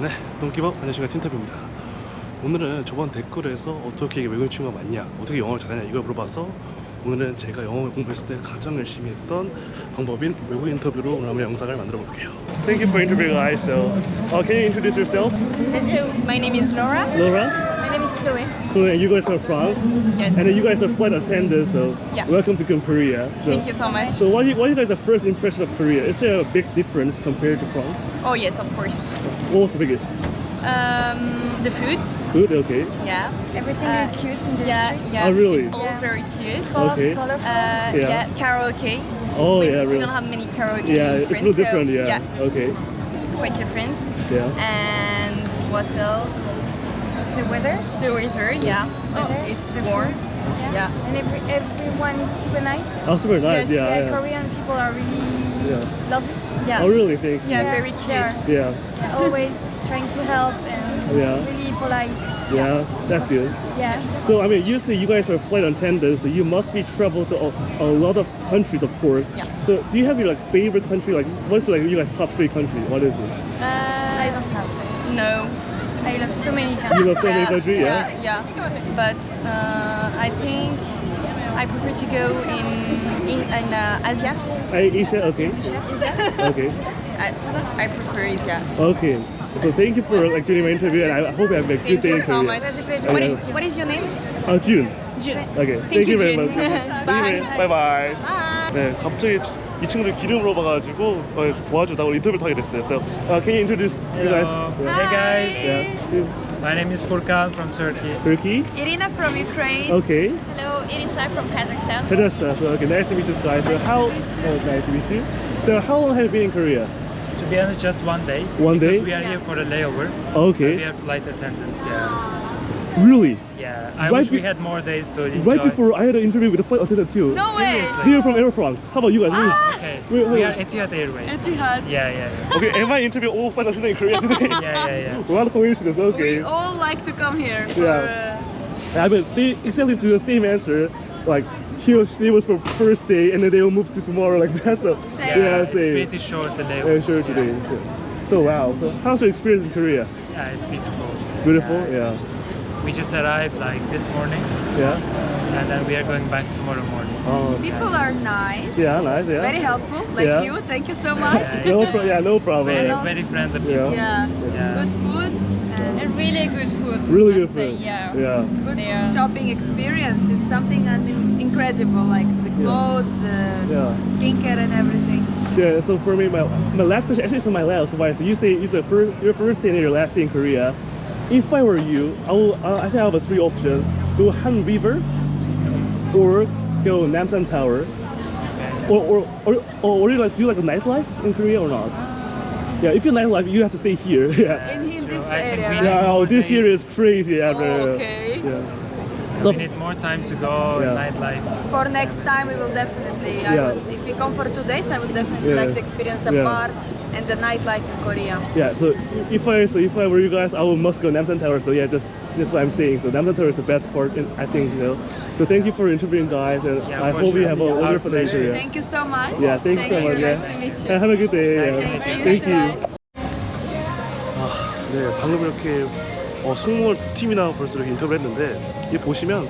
네, 동기법 안녕하십니까 틴탑입니다. 오늘은 저번 댓글에서 어떻게 외국인 친구가 많냐, 어떻게 영어를 잘하냐 이걸 물어봐서 오늘은 제가 영어 공부했을 때 가장 열심히 했던 방법인 외국 인터뷰로 오늘 한번 영상을 만들어 볼게요. Thank you for interviewing guys. So, uh, can you introduce yourself, Hello, my name is Laura. Laura? My name is Chloe. Cool, and you guys are France, Yes. and then you guys are flight attendants. So, Yeah. welcome to Korea. So, Thank you so much. So, what, you, what is you guys' first impression of Korea? Is there a big difference compared to France? Oh yes, of course. What was the biggest? Um, the food. Food, Okay. Yeah. Everything Uh, is cute in the Yeah, street. yeah. Oh, really? It's all Yeah. very cute. Okay. Colorful. Uh, Yeah. yeah. Karaoke. Oh we, yeah, we don't have many karaoke. Yeah, in it's a little different. so, yeah. Okay. It's quite different. Yeah. And what else? the weather. The weather. Yeah. Oh, Weather, it's the warm. food. Yeah. And every, everyone is super nice. Oh, super nice. Yes, yeah. yeah, Yeah. Korean people are really Yeah. lovely. Yeah. Oh, really? Think. Yeah, Yeah, very they cute. Yeah. They're always trying to help and Yeah. really polite. Yeah. That's good. Yeah. So I mean, you say you guys are flight attendants, so you must be traveled to a, a lot of countries, of course. Yeah. So do you have your like favorite country? Like, what's like you guys' top three country? What is it? I Uh, don't have. it. no. I love so many You countries. love so many countries, yeah. yeah, yeah. But uh, I think I prefer to go in in, in uh, Asia. I, Asia. Okay. Okay. I, I prefer it. Yeah. Okay. So thank you for like doing my interview, and I hope you have a good Thank day you in so much. That's a pleasure. What is what is your name? Uh, June. June. Okay. Thank you, very June. much. Bye. Bye bye. Bye. 네, 갑자기 이 친구들 기름 물어봐가지고 어, 도와주다가 인터뷰를 하게 됐어요. So, uh, can you introduce you guys? Hello. Hey guys, Yeah. My name is Furkan from Turkey. Turkey. Irina from Ukraine. Okay. Hello, Irisa from Kazakhstan. Kazakhstan. So, okay, nice to meet you guys. So, how? Oh, nice to meet you. So, how long have you been in Korea? To be honest, just one day. One day? We are here for the layover. Okay. We Okay. are flight attendants. Yeah. Ah. Really? Yeah. I Right wish we had more days to enjoy. Right before I had an interview with a flight attendant too. No way. Seriously. They're from Air France. How about you guys? Ah! Okay. Wait, wait. We are Etihad Airways. Etihad. Yeah, yeah, yeah. Okay, am I interview all flight attendants in Korea today? Yeah, yeah, yeah. What a coincidence. Okay. We all like to come here. For, Yeah. Uh, I mean, they exactly do the same answer. Like, he or she was for first day, and then they will move to tomorrow. Like that's the Yeah, yeah, it's same. pretty short the Yeah, layover. sure today. So, so wow. So how's your experience in Korea? Yeah, it's beautiful. Beautiful. Yeah. We just arrived like this morning, Yeah. and then we are going back tomorrow morning. Oh. People are nice. Yeah. Nice. Yeah. Very helpful, like Yeah. you. Thank you so much. Yeah, No. Pro- yeah. No problem. very, very friendly Yeah. people. Yeah. Yeah. Good food and really good food. Really good must say, food. Yeah. Yeah. Good shopping experience. It's something incredible, like the clothes, the Yeah. skincare, and everything. Yeah. So for me, my my last question actually is my last. Why? So you say you said first, your first day and your last day in Korea. If I were you, I will. Uh, I think I have a three options: go Han River, or go Namsan Tower, or or or or, or you like do like a nightlife in Korea or not? Yeah. If you nightlife, you have to stay here. Yeah. In, in this I area, we right? Yeah. Oh, this year is crazy. Yeah. Oh, okay. Yeah. We need more time to go Yeah. nightlife. For next time, we will definitely. I Yeah. will, if we come for two days, I would definitely Yeah. like to experience the Yeah. bar and the nightlife in Korea. Yeah, so if I so if I were you guys, I would must go Namsan Tower. So yeah, just that's what I'm saying. So Namsan Tower is the best part, in, I think you know. So thank you for interviewing guys, and Yeah, I hope you sure. have a Our wonderful day. Yeah. Thank you so much. Yeah, thank you so much. Nice Yeah. to meet you. Yeah, have a good day. Nice to yeah. meet you. Thank you. Bye. 네, 방금 이렇게 어, 승무원 두 팀이나 벌써 이렇게 인터뷰를 했는데 이 보시면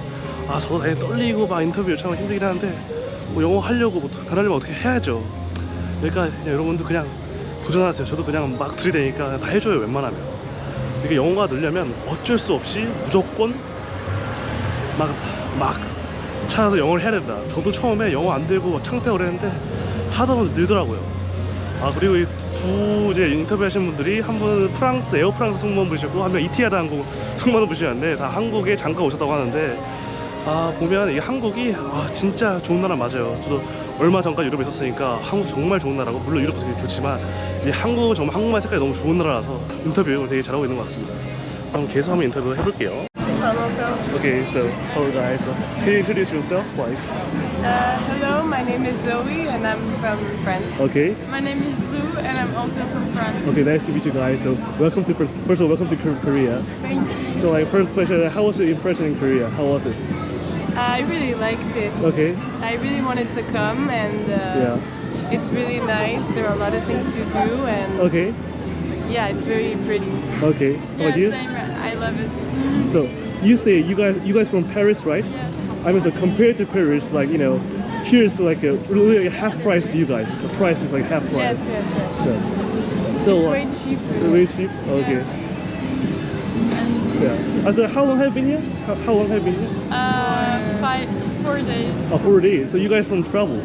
아 저도 당연히 떨리고 막 인터뷰 요청하면 힘들긴 하는데 뭐 영어 하려고 뭐 변하려면 어떻게 해야죠. 그러니까 그냥 여러분도 그냥 도전하세요. 저도 그냥 막 들이대니까 다 해줘요 웬만하면. 이게 영어가 늘려면 어쩔 수 없이 무조건 막 막 찾아서 영어를 해야 된다. 저도 처음에 영어 안 되고 창피하고 그랬는데 하다 보면 늘더라고요. 아 그리고 이 두 이제 인터뷰 하신 분들이 한 분은 프랑스 에어 프랑스 승무원 분이셨고 한 명 이티아드 항공 승무원 분이셨는데 다 한국에 잠깐 오셨다고 하는데 아 보면 이 한국이 아 진짜 좋은 나라 맞아요 저도 얼마 전까지 유럽에 있었으니까 한국 정말 좋은 나라고 물론 유럽도 되게 좋지만 이 한국은 정말 한국말 색깔이 너무 좋은 나라라서 인터뷰 되게 잘하고 있는 것 같습니다 그럼 계속 한번 인터뷰 해볼게요 Okay, so hello guys. So, can you introduce yourself, like? Uh, hello, my name is Zoe and I'm from France. Okay. My name is Lou and I'm also from France. Okay, nice to meet you guys. So, welcome to first, first of all, welcome to Kor- Korea. Thank you. So, like, first question, how was your impression in Korea? How was it? I really liked it. Okay. I really wanted to come and uh, Yeah. it's really nice. There are a lot of things to do and Okay. yeah, it's very pretty. Okay. How about you? same. I love it. So you say you guys you guys from Paris, right? Yes. I mean, so compared to Paris, like you know, here's like a really half price to you guys. The price is like half price. Yes, yes, yes. So, so It's uh, way cheaper. very cheap. Okay. And Yeah. Uh, so how long have you been here? How, how long have you been here? uh, five, four days. Oh, four days. So you guys from travel?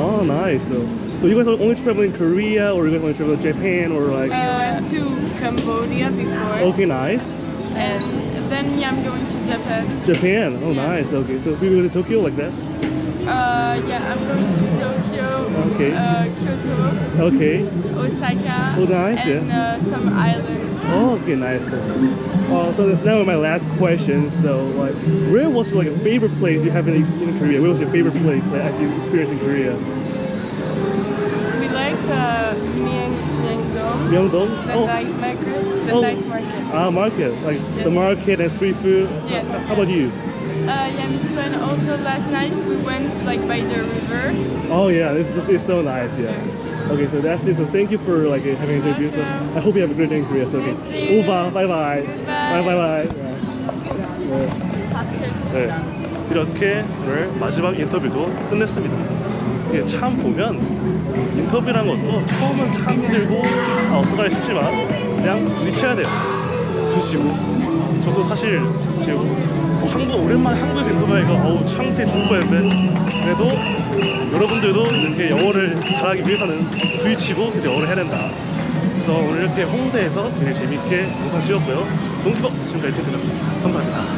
Oh, nice. So, so you guys are only traveling Korea, or you guys only travel Japan, or like? Went to Cambodia before. Okay, nice. And then yeah, I'm going to Japan. Japan. Oh, Yeah. nice. Okay, so we go to Tokyo like that. Uh, yeah, I'm going to Tokyo, Okay. uh, Kyoto, Okay. Osaka, Oh, nice, and uh, some islands. Oh, okay, nice. Uh, so now my last question. So, like, where was like a favorite place you have in, in Korea? Where was your favorite place that as you experienced in Korea? We liked uh, Myeongdong, Myeongdong. the Oh, night market. The Oh. night market. ah, market. Like the market and street food. Yes. How about you? Uh, yeah, me too. And also last night we went like by the river. Oh yeah, this, this is so nice. Yeah. Okay, so that's it. So thank you for like having an interview. So I hope you have a great day in Korea. So okay. Uba, bye bye. Bye bye bye. 네. 네. 이렇게 오늘 마지막 인터뷰도 끝냈습니다. 이게 참 보면 인터뷰란 것도 처음은 참 힘들고 아 어떡하지 싶지만 그냥 부딪혀야 돼요. 부딪히고 저도 사실 지금 뭐 한국 오랜만에 한국에서 인터뷰하니까 어우 창피해 죽을 뻔했는데 그래도 여러분들도 이렇게 영어를 잘하기 위해서는 부딪히고 이제 영어를 해야 된다. 그래서 오늘 이렇게 홍대에서 되게 재밌게 영상 찍었고요. 농기버 지금까지 텐트였습니다. 감사합니다.